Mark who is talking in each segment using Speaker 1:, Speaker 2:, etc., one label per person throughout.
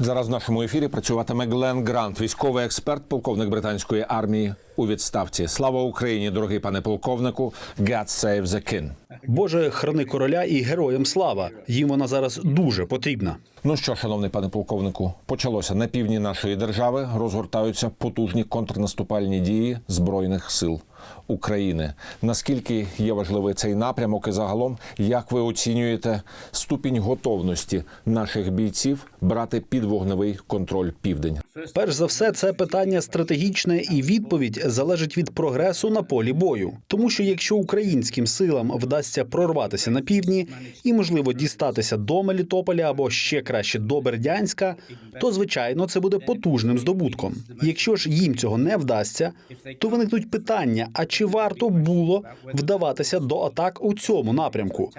Speaker 1: Зараз в нашому ефірі працюватиме Глен Грант, військовий експерт, полковник британської армії у відставці. Слава Україні, дорогий пане полковнику. God save the king.
Speaker 2: Боже, храни короля і героям слава. Їм вона зараз дуже потрібна.
Speaker 1: Ну що, шановний пане полковнику, почалося на півдні нашої держави. Розгортаються потужні контрнаступальні дії збройних сил України. Наскільки є важливий цей напрямок, і загалом, як ви оцінюєте ступінь готовності наших бійців брати під вогневий контроль південь?
Speaker 2: Перш за все, це питання стратегічне, і відповідь залежить від прогресу на полі бою. Тому що якщо українським силам вдасться прорватися на півдні і, можливо, дістатися до Мелітополя або ще краще до Бердянська, то звичайно це буде потужним здобутком. Якщо ж їм цього не вдасться, то виникнуть питання: а чи варто було вдаватися до атак у цьому напрямку?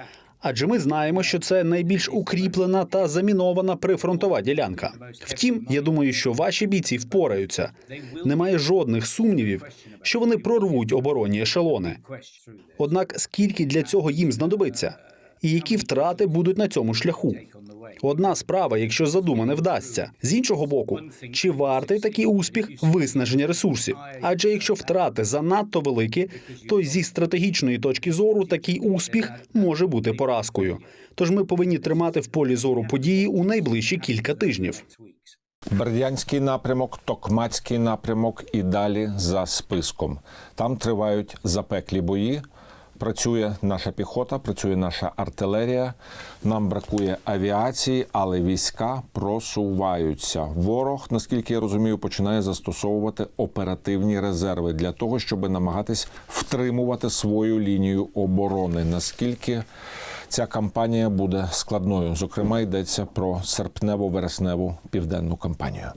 Speaker 2: Адже ми знаємо, що це найбільш укріплена та замінована прифронтова ділянка. Втім, я думаю, що ваші бійці впораються. Немає жодних сумнівів, що вони прорвуть оборонні ешелони. Однак скільки для цього їм знадобиться, і які втрати будуть на цьому шляху? Одна справа, якщо задумане вдасться. З іншого боку, чи вартий такий успіх виснаження ресурсів? Адже якщо втрати занадто великі, то зі стратегічної точки зору такий успіх може бути поразкою. Тож ми повинні тримати в полі зору події у найближчі кілька тижнів.
Speaker 1: Бердянський напрямок, Токмацький напрямок і далі за списком. Там тривають запеклі бої. Працює наша піхота, працює наша артилерія. Нам бракує авіації, але війська просуваються. Ворог, наскільки я розумію, починає застосовувати оперативні резерви для того, щоб намагатись втримувати свою лінію оборони. Наскільки ця кампанія буде складною? Зокрема, йдеться про серпнево-вересневу південну кампанію.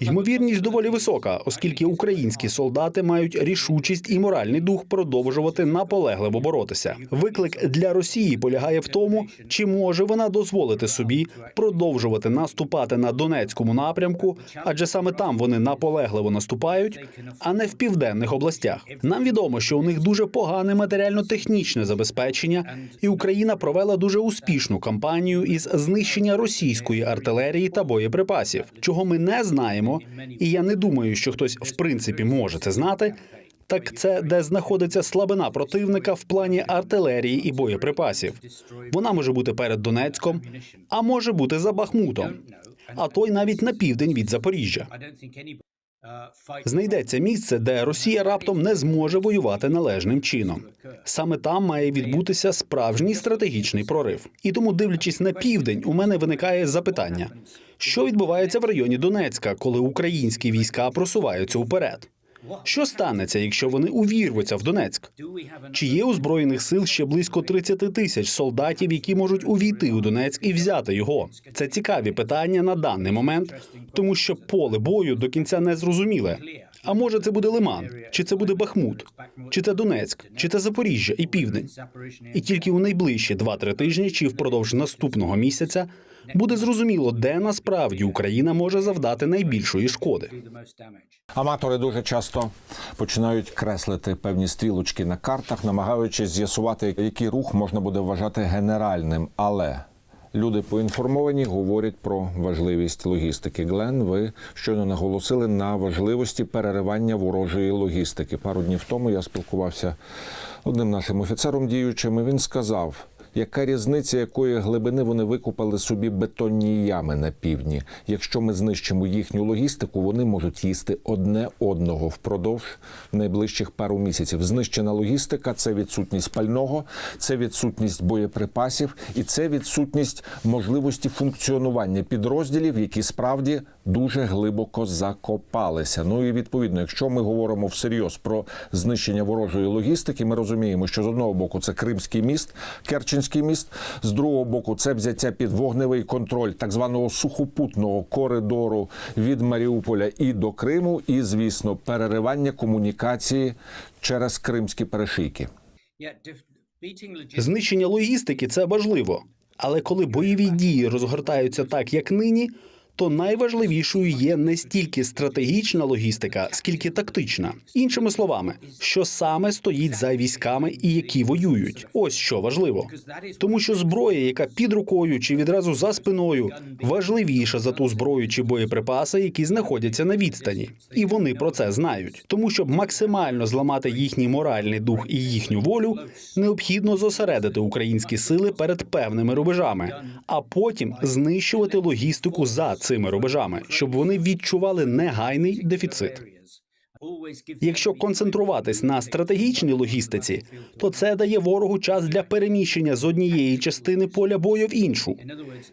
Speaker 2: Ймовірність доволі висока, оскільки українські солдати мають рішучість і моральний дух продовжувати наполегливо боротися. Виклик для Росії полягає в тому, чи може вона дозволити собі продовжувати наступати на Донецькому напрямку, адже саме там вони наполегливо наступають, а не в південних областях. Нам відомо, що у них дуже погане матеріально-технічне забезпечення, і Україна провела дуже успішну кампанію із знищення російської артилерії та боєприпасів, чого ми не знаємо, і я не думаю, що хтось в принципі може це знати. Так це де знаходиться слабина противника в плані артилерії і боєприпасів. Вона може бути перед Донецьком, а може бути за Бахмутом, а той навіть на південь від Запоріжжя. Знайдеться місце, де Росія раптом не зможе воювати належним чином. Саме там має відбутися справжній стратегічний прорив. І тому, дивлячись на південь, у мене виникає запитання: що відбувається в районі Донецька, коли українські війська просуваються уперед? Що станеться, якщо вони увірвуться в Донецьк? Чи є у збройних сил ще близько 30 тисяч солдатів, які можуть увійти у Донецьк і взяти його? Це цікаві питання на даний момент, тому що поле бою до кінця не зрозуміле. А може, це буде Лиман, чи це буде Бахмут, чи це Донецьк, чи це Запоріжжя і Південь. І тільки у найближчі 2-3 тижні, чи впродовж наступного місяця, буде зрозуміло, де насправді Україна може завдати найбільшої шкоди.
Speaker 1: Аматори дуже часто починають креслити певні стрілочки на картах, намагаючись з'ясувати, який рух можна буде вважати генеральним. Але люди поінформовані говорять про важливість логістики. Глен, ви щойно наголосили на важливості переривання ворожої логістики. Пару днів тому я спілкувався одним нашим офіцером діючим. і Він сказав. Яка різниця, якої глибини вони викопали собі бетонні ями на півдні? Якщо ми знищимо їхню логістику, вони можуть їсти одне одного впродовж найближчих пару місяців. Знищена логістика це відсутність пального, це відсутність боєприпасів і це відсутність можливості функціонування підрозділів, які справді дуже глибоко закопалися. Ну і відповідно, якщо ми говоримо всерйоз про знищення ворожої логістики, ми розуміємо, що з одного боку це Кримський міст, Керченський міст, з другого боку, це взяття під вогневий контроль так званого сухопутного коридору від Маріуполя і до Криму, і звісно, переривання комунікації через кримські перешийки.
Speaker 2: Знищення логістики це важливо. Але коли бойові дії розгортаються так, як нині, то найважливішою є не стільки стратегічна логістика, скільки тактична. Іншими словами, що саме стоїть за військами і які воюють. Ось що важливо. Тому що зброя, яка під рукою чи відразу за спиною, важливіша за ту зброю чи боєприпаси, які знаходяться на відстані, і вони про це знають. Тому щоб максимально зламати їхній моральний дух і їхню волю, необхідно зосередити українські сили перед певними рубежами, а потім знищувати логістику за цими рубежами, щоб вони відчували негайний дефіцит. Якщо концентруватись на стратегічній логістиці, то це дає ворогу час для переміщення з однієї частини поля бою в іншу.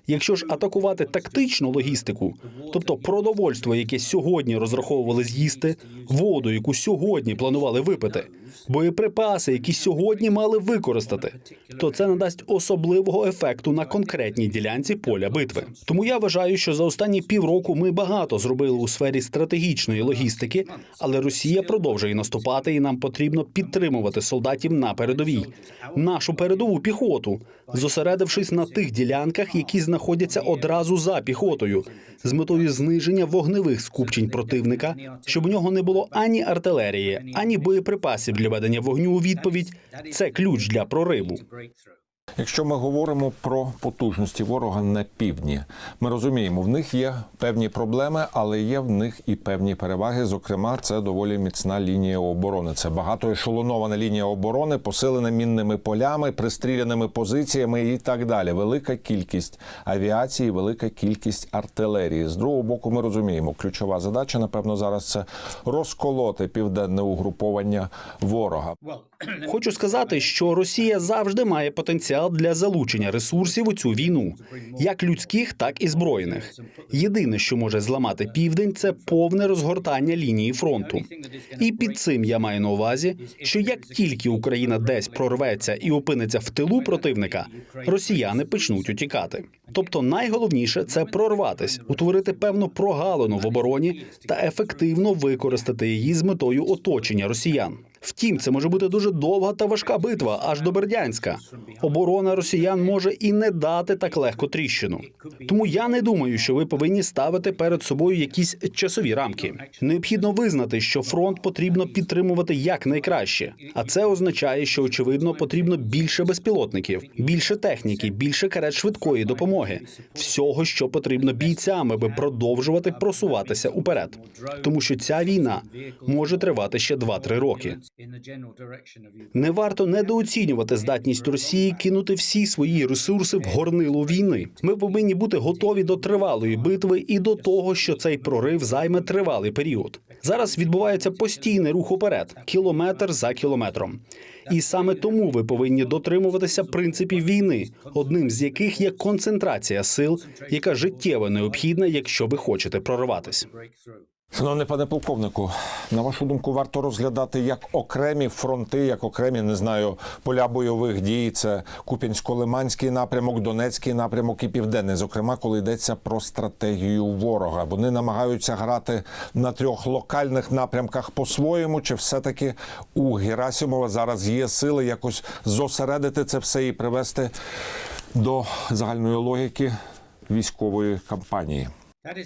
Speaker 2: Якщо ж атакувати тактичну логістику, тобто продовольство, яке сьогодні розраховували з'їсти, воду, яку сьогодні планували випити, боєприпаси, які сьогодні мали використати, то це надасть особливого ефекту на конкретній ділянці поля битви. Тому я вважаю, що за останні півроку ми багато зробили у сфері стратегічної логістики, але Росія продовжує наступати, і нам потрібно підтримувати солдатів на передовій, нашу передову піхоту, зосередившись на тих ділянках, які знаходяться одразу за піхотою, з метою зниження вогневих скупчень противника, щоб у нього не було ані артилерії, ані боєприпасів для ведення вогню у відповідь. Це ключ для прориву.
Speaker 1: Якщо ми говоримо про потужності ворога на півдні, ми розуміємо, в них є певні проблеми, але є в них і певні переваги. Зокрема, це доволі міцна лінія оборони. Це багатоешелонована лінія оборони, посилена мінними полями, пристріляними позиціями і так далі. Велика кількість авіації, велика кількість артилерії. З другого боку, ми розуміємо, ключова задача, напевно, зараз це розколоти південне угруповання ворога.
Speaker 2: Хочу сказати, що Росія завжди має потенціал для залучення ресурсів у цю війну, як людських, так і збройних. Єдине, що може зламати південь, це повне розгортання лінії фронту. І під цим я маю на увазі, що як тільки Україна десь прорветься і опиниться в тилу противника, росіяни почнуть утікати. Тобто, найголовніше це прорватись, утворити певну прогалину в обороні та ефективно використати її з метою оточення росіян. Втім, це може бути дуже довга та важка битва, аж до Бердянська. Оборона росіян може і не дати так легко тріщину. Тому я не думаю, що ви повинні ставити перед собою якісь часові рамки. Необхідно визнати, що фронт потрібно підтримувати якнайкраще, а це означає, що очевидно потрібно більше безпілотників, більше техніки, більше карет швидкої допомоги, всього, що потрібно бійцям, аби продовжувати просуватися уперед. Тому що ця війна може тривати ще 2-3 роки. Не варто недооцінювати здатність Росії кинути всі свої ресурси в горнило війни. Ми повинні бути готові до тривалої битви і до того, що цей прорив займе тривалий період. Зараз відбувається постійний рух уперед, кілометр за кілометром. І саме тому ви повинні дотримуватися принципів війни, одним з яких є концентрація сил, яка життєво необхідна, якщо ви хочете прориватись.
Speaker 1: Шановний пане полковнику, на вашу думку, варто розглядати як окремі фронти, як окремі, не знаю, поля бойових дій. Це Куп'янсько-Лиманський напрямок, Донецький напрямок і Південний. Зокрема, коли йдеться про стратегію ворога. Вони намагаються грати на трьох локальних напрямках по-своєму, чи все-таки у Герасимова зараз є сили якось зосередити це все і привести до загальної логіки військової кампанії.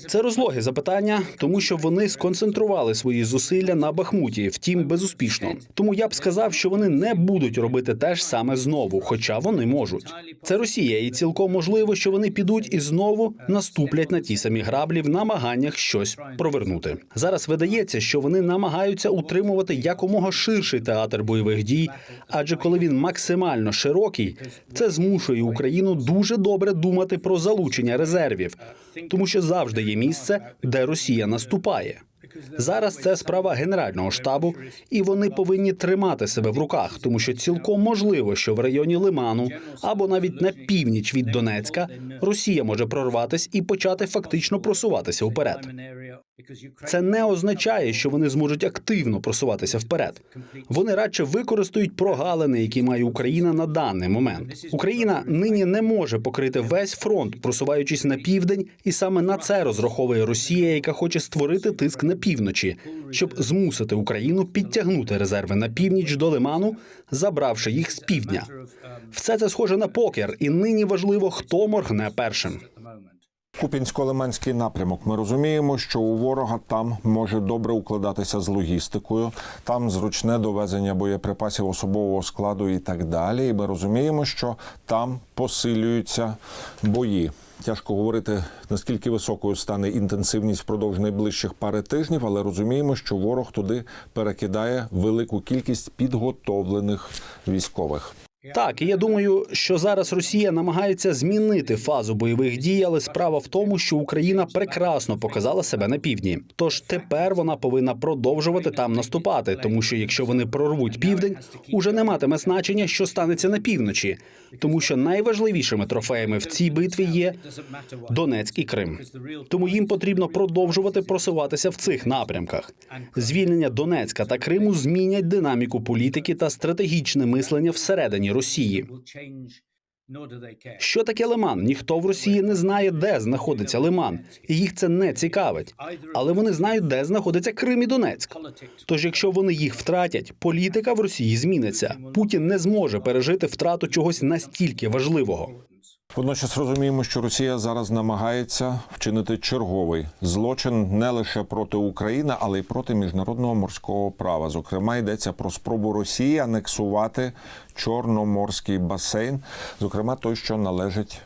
Speaker 2: Це розлоги запитання, тому що вони сконцентрували свої зусилля на Бахмуті, втім безуспішно. Тому я б сказав, що вони не будуть робити те ж саме знову, хоча вони можуть. Це Росія, і цілком можливо, що вони підуть і знову наступлять на ті самі граблі в намаганнях щось провернути. Зараз видається, що вони намагаються утримувати якомога ширший театр бойових дій, адже коли він максимально широкий, це змушує Україну дуже добре думати про залучення резервів, тому що завжди є місце, де Росія наступає. Зараз це справа генерального штабу, і вони повинні тримати себе в руках, тому що цілком можливо, що в районі Лиману або навіть на північ від Донецька Росія може прорватися і почати фактично просуватися вперед. Це не означає, що вони зможуть активно просуватися вперед. Вони радше використають прогалини, які має Україна на даний момент. Україна нині не може покрити весь фронт, просуваючись на південь, і саме на це розраховує Росія, яка хоче створити тиск на півночі, щоб змусити Україну підтягнути резерви на північ до Лиману, забравши їх з півдня. Все це схоже на покер, і нині важливо, хто моргне першим.
Speaker 1: Купінсько-Лиманський напрямок. Ми розуміємо, що у ворога там може добре укладатися з логістикою, там зручне довезення боєприпасів особового складу і так далі. І ми розуміємо, що там посилюються бої. Тяжко говорити, наскільки високою стане інтенсивність впродовж найближчих пари тижнів, але розуміємо, що ворог туди перекидає велику кількість підготовлених військових.
Speaker 2: Так, і я думаю, що зараз Росія намагається змінити фазу бойових дій, але справа в тому, що Україна прекрасно показала себе на півдні. Тож тепер вона повинна продовжувати там наступати, тому що якщо вони прорвуть південь, уже не матиме значення, що станеться на півночі, тому що найважливішими трофеями в цій битві є Донецьк і Крим. Тому їм потрібно продовжувати просуватися в цих напрямках. Звільнення Донецька та Криму змінять динаміку політики та стратегічне мислення всередині Росії. Що таке Лиман? Ніхто в Росії не знає, де знаходиться Лиман, і їх це не цікавить. Але вони знають, де знаходиться Крим і Донецьк. Тож, якщо вони їх втратять, політика в Росії зміниться. Путін не зможе пережити втрату чогось настільки важливого.
Speaker 1: Водночас розуміємо, що Росія зараз намагається вчинити черговий злочин не лише проти України, але й проти міжнародного морського права. Зокрема, йдеться про спробу Росії анексувати Чорноморський басейн, зокрема той, що належить.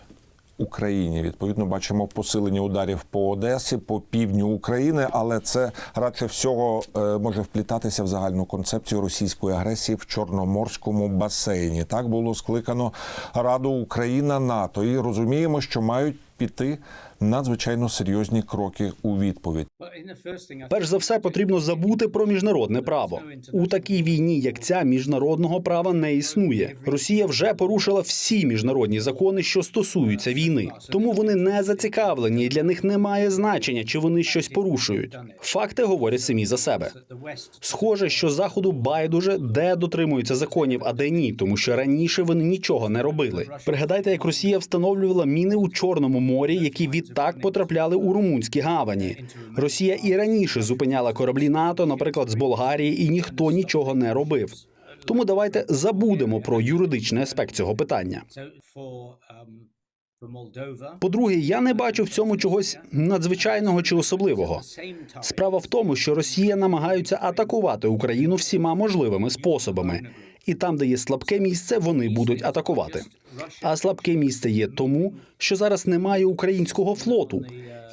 Speaker 1: Україні відповідно бачимо посилення ударів по Одесі, по півдню України, але це радше всього е, може вплітатися в загальну концепцію російської агресії в Чорноморському басейні. Так було скликано Раду Україна НАТО, і розуміємо, що мають піти надзвичайно серйозні кроки у відповідь.
Speaker 2: Перш за все, потрібно забути про міжнародне право. У такій війні, як ця, міжнародного права не існує. Росія вже порушила всі міжнародні закони, що стосуються війни. Тому вони не зацікавлені, і для них немає значення, чи вони щось порушують. Факти говорять самі за себе. Схоже, що заходу байдуже, де дотримуються законів, а де ні, тому що раніше вони нічого не робили. Пригадайте, як Росія встановлювала міни у Чорному морі, які відтак потрапляли у румунські гавані. Росія і раніше зупиняла кораблі НАТО, наприклад, з Болгарії, і ніхто нічого не робив. Тому давайте забудемо про юридичний аспект цього питання. По-друге, я не бачу в цьому чогось надзвичайного чи особливого. Справа в тому, що Росія намагаються атакувати Україну всіма можливими способами, і там, де є слабке місце, вони будуть атакувати. А слабке місце є тому, що зараз немає українського флоту,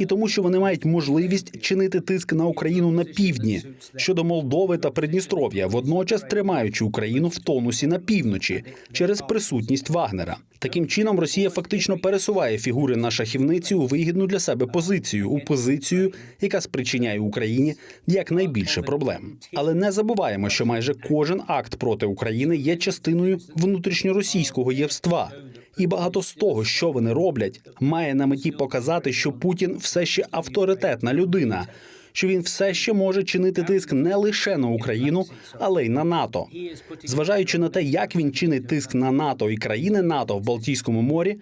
Speaker 2: і тому, що вони мають можливість чинити тиск на Україну на півдні щодо Молдови та Придністров'я, водночас тримаючи Україну в тонусі на півночі через присутність Вагнера. Таким чином, Росія фактично пересуває фігури на шахівниці у вигідну для себе позицію, у позицію, яка спричиняє Україні якнайбільше проблем. Але не забуваємо, що майже кожен акт проти України є частиною внутрішньоросійського євства. І багато з того, що вони роблять, має на меті показати, що Путін все ще авторитетна людина, що він все ще може чинити тиск не лише на Україну, але й на НАТО. Зважаючи на те, як він чинить тиск на НАТО і країни НАТО в Балтійському морі,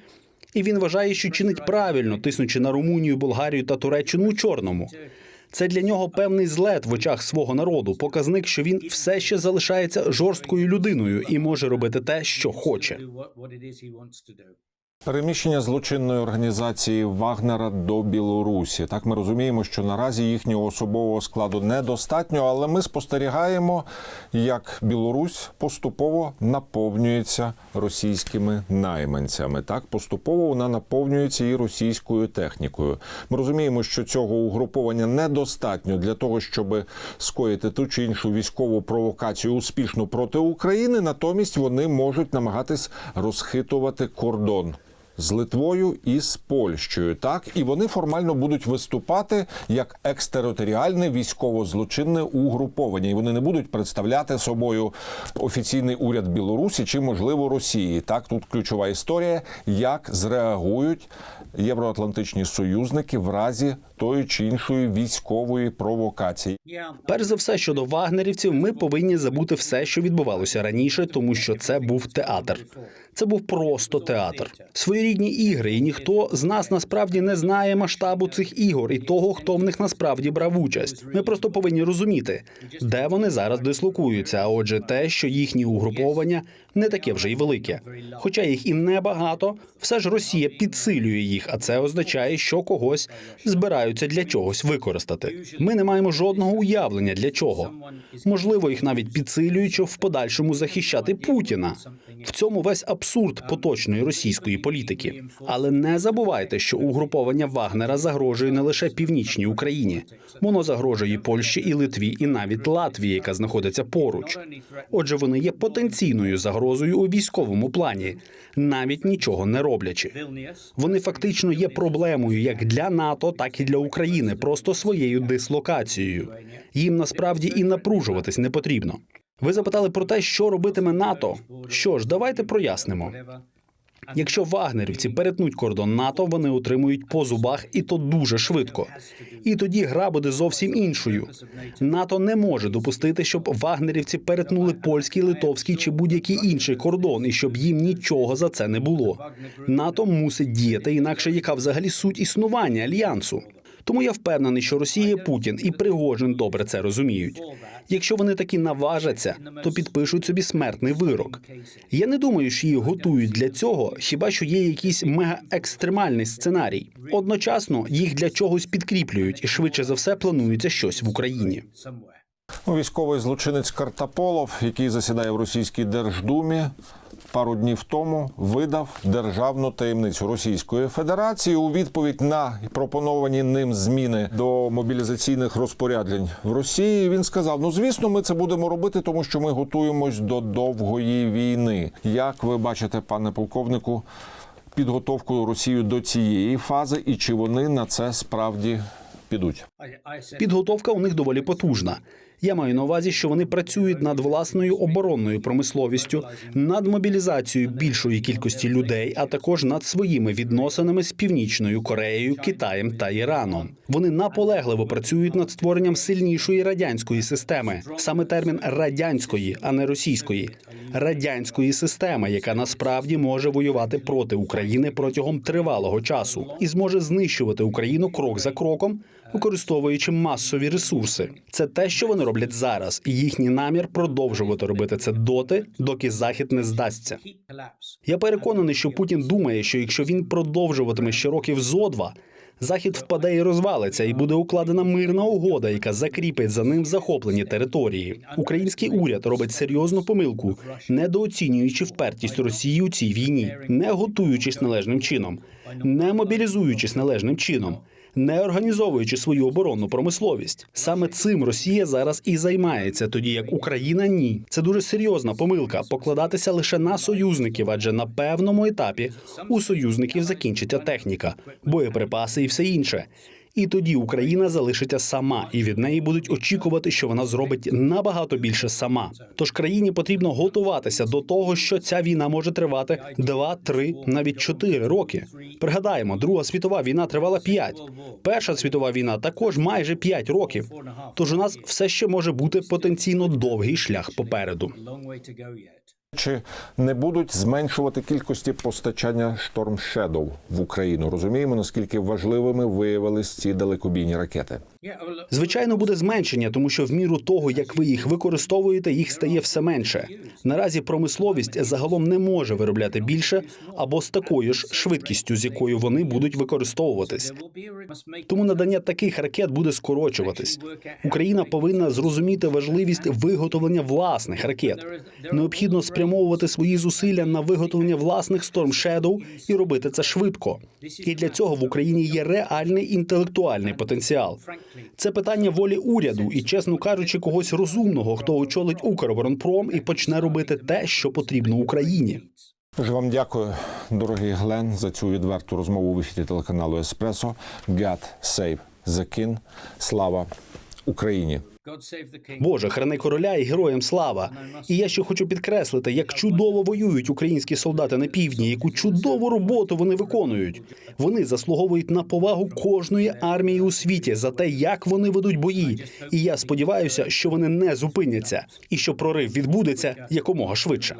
Speaker 2: і він вважає, що чинить правильно, тиснучи на Румунію, Болгарію та Туреччину у Чорному. Це для нього певний злет в очах свого народу, показник, що він все ще залишається жорсткою людиною і може робити те, що хоче.
Speaker 1: Переміщення злочинної організації Вагнера до Білорусі. Так ми розуміємо, що наразі їхнього особового складу недостатньо, але ми спостерігаємо, як Білорусь поступово наповнюється російськими найманцями. Так поступово вона наповнюється і російською технікою. Ми розуміємо, що цього угруповання недостатньо для того, щоб скоїти ту чи іншу військову провокацію успішно проти України. Натомість вони можуть намагатись розхитувати кордон з Литвою і з Польщею. Так і вони формально будуть виступати як екстериторіальне військово-злочинне угруповання. І вони не будуть представляти собою офіційний уряд Білорусі чи можливо Росії. Так тут ключова історія, як зреагують євроатлантичні союзники в разі тої чи іншої військової провокації.
Speaker 2: Перш за все, щодо вагнерівців, ми повинні забути все, що відбувалося раніше, тому що це був театр. Це був просто театр. Своєрідні ігри, і ніхто з нас насправді не знає масштабу цих ігор і того, хто в них насправді брав участь. Ми просто повинні розуміти, де вони зараз дислокуються. А отже, те, що їхні угруповання не таке вже й велике. Хоча їх і небагато, все ж Росія підсилює їх, а це означає, що когось збираються для чогось використати. Ми не маємо жодного уявлення для чого. Можливо, їх навіть підсилюють, щоб в подальшому захищати Путіна. В цьому весь абсурд поточної російської політики. Але не забувайте, що угруповання Вагнера загрожує не лише північній Україні, воно загрожує Польщі і Литві, і навіть Латвії, яка знаходиться поруч. Отже, вони є потенційною загрозою у військовому плані, навіть нічого не роблячи. Вони фактично є проблемою як для НАТО, так і для України, просто своєю дислокацією. Їм насправді і напружуватись не потрібно. Ви запитали про те, що робитиме НАТО. Що ж, давайте прояснимо. Якщо вагнерівці перетнуть кордон НАТО, вони отримують по зубах, і то дуже швидко. І тоді гра буде зовсім іншою. НАТО не може допустити, щоб вагнерівці перетнули польський, литовський чи будь-який інший кордон, і щоб їм нічого за це не було. НАТО мусить діяти, інакше яка взагалі суть існування альянсу. Тому я впевнений, що Росія, Путін і Пригожин добре це розуміють. Якщо вони таки наважаться, то підпишуть собі смертний вирок. Я не думаю, що їх готують для цього, хіба що є якийсь мега-екстремальний сценарій. Одночасно їх для чогось підкріплюють, і швидше за все планується щось в Україні.
Speaker 1: Військовий злочинець Картаполов, який засідає в російській держдумі, пару днів тому видав державну таємницю Російської Федерації у відповідь на пропоновані ним зміни до мобілізаційних розпоряджень в Росії. Він сказав: Ну звісно, ми це будемо робити, тому що ми готуємось до довгої війни. Як ви бачите, пане полковнику, підготовку Росії до цієї фази, і чи вони на це справді підуть?
Speaker 2: Підготовка у них доволі потужна. Я маю на увазі, що вони працюють над власною оборонною промисловістю, над мобілізацією більшої кількості людей, а також над своїми відносинами з північною Кореєю, Китаєм та Іраном. Вони наполегливо працюють над створенням сильнішої радянської системи. Саме термін радянської, а не російської, радянської системи, яка насправді може воювати проти України протягом тривалого часу і зможе знищувати Україну крок за кроком, використовуючи масові ресурси. Це те, що вони роблять зараз, і їхній намір продовжувати робити це доти, доки захід не здасться. Я переконаний, що Путін думає, що якщо він продовжуватиме ще років зо два, Захід впаде і розвалиться, і буде укладена мирна угода, яка закріпить за ним захоплені території. Український уряд робить серйозну помилку, недооцінюючи впертість Росії у цій війні, не готуючись належним чином, не мобілізуючись належним чином. Не організовуючи свою оборонну промисловість, саме цим Росія зараз і займається, тоді як Україна ні. Це дуже серйозна помилка покладатися лише на союзників, адже на певному етапі у союзників закінчиться техніка, боєприпаси і все інше. І тоді Україна залишиться сама, і від неї будуть очікувати, що вона зробить набагато більше сама. Тож країні потрібно готуватися до того, що ця війна може тривати 2, 3, навіть 4 роки. Пригадаємо, Друга світова війна тривала 5. Перша світова війна також майже 5 років. Тож у нас все ще може бути потенційно довгий шлях попереду.
Speaker 1: Чи не будуть зменшувати кількості постачання Storm Shadow в Україну? Розуміємо, наскільки важливими виявились ці далекобійні ракети.
Speaker 2: Звичайно, буде зменшення, тому що в міру того, як ви їх використовуєте, їх стає все менше. Наразі промисловість загалом не може виробляти більше або з такою ж швидкістю, з якою вони будуть використовуватись. Тому надання таких ракет буде скорочуватись. Україна повинна зрозуміти важливість виготовлення власних ракет. Необхідно спрямовувати свої зусилля на виготовлення власних Storm Shadow і робити це швидко. І для цього в Україні є реальний інтелектуальний потенціал. Це питання волі уряду і, чесно кажучи, когось розумного, хто очолить Укроборонпром і почне робити те, що потрібно Україні.
Speaker 1: Дуже вам дякую, дорогий Глен, за цю відверту розмову в ефірі телеканалу Еспресо. God save the. Слава Україні!
Speaker 2: Боже, храни короля і героям слава. І я ще хочу підкреслити, як чудово воюють українські солдати на півдні, яку чудову роботу вони виконують. Вони заслуговують на повагу кожної армії у світі за те, як вони ведуть бої. І я сподіваюся, що вони не зупиняться, і що прорив відбудеться якомога швидше.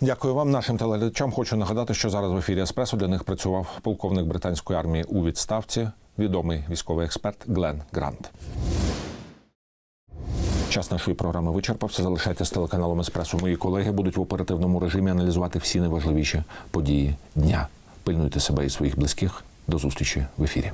Speaker 1: Дякую вам, нашим телеглядачам. Хочу нагадати, що зараз в ефірі Еспресо для них працював полковник британської армії у відставці, відомий військовий експерт Глен Грант. Час нашої програми вичерпався. Залишайтеся з телеканалом Еспресо. Мої колеги будуть в оперативному режимі аналізувати всі найважливіші події дня. Пильнуйте себе і своїх близьких. До зустрічі в ефірі.